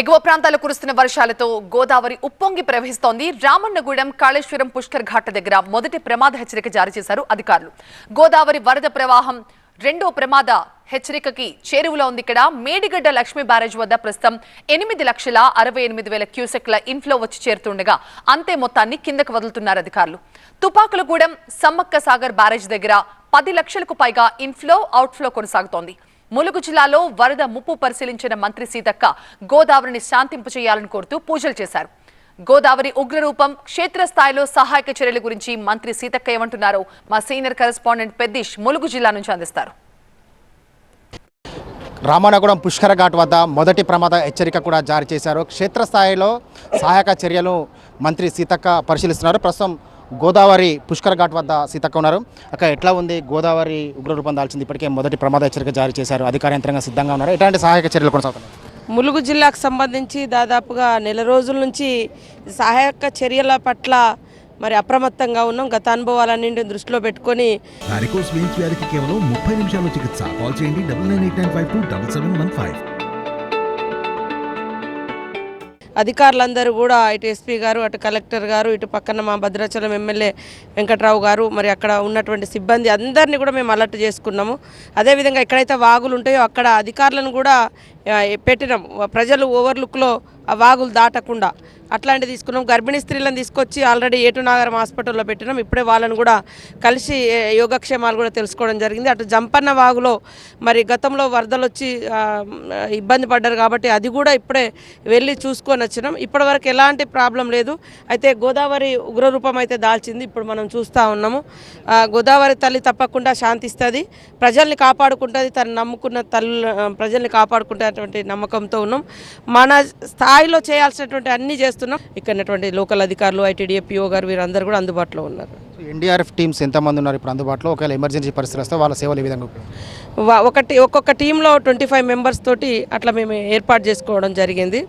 ఎగువ ప్రాంతాలు కురుస్తున్న వర్షాలతో గోదావరి ఉప్పొంగి ప్రవహిస్తోంది. రామన్నగూడెం కాళేశ్వరం పుష్కర్ ఘాట్ దగ్గర మొదటి ప్రమాద హెచ్చరిక జారీ చేశారు అధికారులు. గోదావరి వరద ప్రవాహం రెండో ప్రమాద హెచ్చరికకి చేరువలో ఉంది ఇక్కడ. మేడిగడ్డ లక్ష్మీ బ్యారేజ్ వద్ద ప్రస్తుతం ఎనిమిది లక్షల అరవై ఎనిమిది వేల క్యూసెక్ల ఇన్ఫ్లో వచ్చి చేరుతుండగా అంతే మొత్తాన్ని కిందకు వదులుతున్నారు అధికారులు. తుపాకులగూడెం సమ్మక్క సాగర్ బ్యారేజ్ దగ్గర పది లక్షలకు పైగా ఇన్ఫ్లో అవుట్ఫ్లో కొనసాగుతోంది. ములుగు జిల్లాలో వరద ముప్పు పరిశీలించిన మంత్రి సీతక్క గోదావరిని శాంతింపు చేయాలని కోరుతూ పూజలు చేశారు. గోదావరి ఉగ్రరూపం క్షేత్రస్థాయిలో సహాయక చర్యల గురించి మంత్రి సీతక్క ఏమంటున్నారో మా సీనియర్ కరెస్పాండెంట్ పెద్దీష్ ములుగు జిల్లా నుంచి అందిస్తారు. రామనగరం పుష్కర ఘాట్ వద్ద మొదటి ప్రమాద హెచ్చరిక కూడా జారీ చేశారు. క్షేత్రస్థాయిలో సహాయక చర్యలు మంత్రి సీతక్క పరిశీలిస్తున్నారు. ప్రస్తుతం గోదావరి పుష్కర ఘాట్ వద్ద సీతక్క ఉన్నారు. అక్కడ ఎట్లా ఉంది గోదావరి ఉగ్రరూపం దాల్చింది? ఇప్పటికే మొదటి ప్రమాద హెచ్చరిక జారీ చేశారు. అధికార యంత్రంగా సిద్ధంగా ఉన్నారు. ఎట్లాంటి సహాయక చర్యలు కొనసాగుతున్నాయి? ములుగు జిల్లాకు సంబంధించి దాదాపుగా నెల రోజుల నుంచి సహాయక చర్యల పట్ల మరి అప్రమత్తంగా ఉన్నాం. గత అనుభవాలన్నింటిని దృష్టిలో పెట్టుకొని కేవలం ముప్పై నిమిషాల్లో చికిత్స. కాల్ చేయండి double nine eight nine five two double seven one five. అధికారులందరూ కూడా ఇటు ఎస్పీ గారు అటు కలెక్టర్ గారు ఇటు పక్కన మా భద్రాచలం ఎమ్మెల్యే వెంకట్రావు గారు మరి అక్కడ ఉన్నటువంటి సిబ్బంది అందరినీ కూడా మేము అలర్ట్ చేసుకున్నాము. అదేవిధంగా ఎక్కడైతే వాగులు ఉంటాయో అక్కడ అధికారులను కూడా పెట్టినాం. ప్రజలు ఓవర్లుక్లో ఆ వాగులు దాటకుండా. అట్లాంటివి తీసుకున్నాం. గర్భిణీ స్త్రీలను తీసుకొచ్చి ఆల్రెడీ ఏటు నాగరం హాస్పిటల్లో పెట్టినాం. ఇప్పుడే వాళ్ళని కూడా కలిసి యోగక్షేమాలు కూడా తెలుసుకోవడం జరిగింది. అటు జంపన్న వాగులో మరి గతంలో వరదలు వచ్చి ఇబ్బంది పడ్డారు కాబట్టి అది కూడా ఇప్పుడే వెళ్ళి చూసుకొని వచ్చినాం. ఇప్పటివరకు ఎలాంటి ప్రాబ్లం లేదు. అయితే గోదావరి ఉగ్రరూపం అయితే దాల్చింది. ఇప్పుడు మనం చూస్తూ ఉన్నాము. గోదావరి తల్లి తప్పకుండా శాంతిస్తుంది. ప్రజల్ని కాపాడుకుంటుంది. తను నమ్ముకున్న తల్లు ప్రజల్ని కాపాడుకుంటున్నటువంటి నమ్మకంతో ఉన్నాం. మన స్థాయిలో చేయాల్సినటువంటి అన్నీ చేస్తున్నాం. ఇక్కడ లోకల్ అధికారులు ఐటీడీఏ పిఓ గారు వీరందరూ కూడా అందుబాటులో ఉన్నారు. ఎన్డీఆర్ఎఫ్ టీమ్స్ ఎంతమంది ఉన్నారు ఇప్పుడు అందుబాటులో? ఒకవేళ ఎమర్జెన్సీ పరిస్థితి వస్తే వాళ్ళ సేవలు ఏ విధంగా ఒకటి ఒక్కొక్క టీంలో ట్వంటీ ఫైవ్ మెంబర్స్ తోటి అట్లా మేము ఏర్పాటు చేసుకోవడం జరిగింది.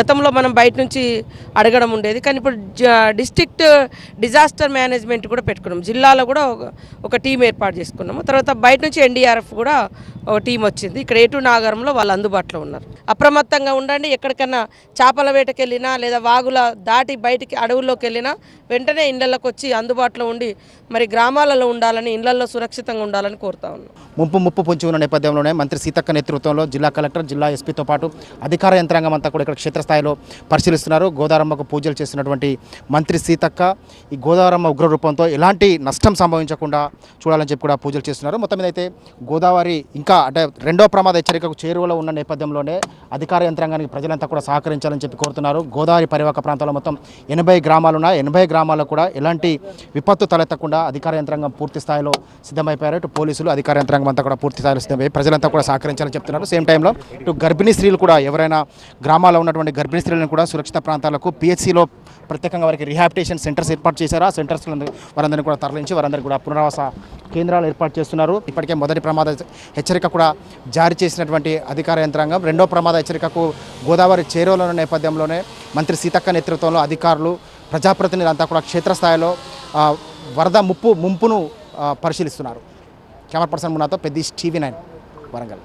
గతంలో మనం బయట నుంచి అడగడం ఉండేది. కానీ ఇప్పుడు జ- డిస్ట్రిక్ట్ డిజాస్టర్ మేనేజ్మెంట్ కూడా పెట్టుకున్నాం. జిల్లాలో కూడా ఒక- ఒక టీం ఏర్పాటు చేసుకున్నాము. తర్వాత బయట నుంచి ఎన్డీఆర్ఎఫ్ కూడా ఒక టీం వచ్చింది. ఇక్కడ ఏటు నాగరంలో వాళ్ళు అందుబాటులో ఉన్నారు. అప్రమత్తంగా ఉండండి. ఎక్కడికన్నా చేపల వేటకి వెళ్ళినా లేదా వాగుల దాటి బయటికి అడవుల్లోకి వెళ్ళినా వెంటనే ఇళ్ళలోకి వచ్చి అందుబాటులో ఉండి మరి గ్రామాలలో ఉండాలని ఇళ్ళలో సురక్షితంగా ఉండాలని కోరుతా ఉన్నాం. ముంపు ముప్పు పొంచి ఉన్న నేపథ్యంలోనే మంత్రి సీతక్క నేతృత్వంలో జిల్లా కలెక్టర్ జిల్లా ఎస్పీతో పాటు అధికార యంత్రాంగం అంతా కూడా ఇక్కడ క్షేత్రస్థాయిలో పరిశీలిస్తున్నారు. గోదారమ్మకు పూజలు చేస్తున్నటువంటి మంత్రి సీతక్క ఈ గోదావరమ్మ ఉగ్ర రూపంతో ఎలాంటి నష్టం సంభవించకుండా చూడాలని చెప్పి కూడా పూజలు చేస్తున్నారు. మొత్తం మీద అయితే గోదావరి ఇంకా అంటే రెండో ప్రమాద హెచ్చరికకు చేరువలో ఉన్న నేపథ్యంలోనే అధికార యంత్రాంగానికి ప్రజలంతా కూడా సహకరించాలని చెప్పి కోరుతున్నారు. గోదావరి పరివాహక ప్రాంతంలో మొత్తం ఎనభై గ్రామాలు ఉన్నాయి ఎనభై గ్రామాల్లో కూడా ఎలాంటి విపత్తు తలెత్తకుండా అధికార యంత్రాంగం పూర్తి స్థాయిలో సిద్ధమైపోయారు. ఇటు పోలీసులు అధికార యంత్రాంగం అంతా కూడా పూర్తి స్థాయిలో సిద్ధమై ప్రజలంతా కూడా సహకరించాలని చెప్తున్నారు. సేమ్ టైంలో ఇటు గర్భిణీ స్త్రీలు కూడా ఎవరైనా గ్రామాల్లో ఉన్నటువంటి గర్భిణీ స్త్రీలను కూడా సురక్షిత ప్రాంతాలకు పిహెచ్సిలో ప్రత్యేకంగా వారికి రిహాబిటేషన్ సెంటర్స్ ఏర్పాటు చేశారు. ఆ సెంటర్స్ వారందరినీ కూడా తరలించి వారందరికీ కూడా పునరావాస కేంద్రాలు ఏర్పాటు చేస్తున్నారు. ఇప్పటికే మొదటి ప్రమాద హెచ్చరిక కూడా జారీ చేసినటువంటి అధికార యంత్రాంగం రెండో ప్రమాద హెచ్చరికకు గోదావరి చేరువలో నేపథ్యంలోనే మంత్రి సీతక్క నేతృత్వంలో అధికారులు ప్రజాప్రతినిధులంతా కూడా క్షేత్రస్థాయిలో వరద ముప్పు ముంపును పరిశీలిస్తున్నారు. కెమెరా పర్సన్ మునాతో పెద్ద టీవీ నైన్ వరంగల్.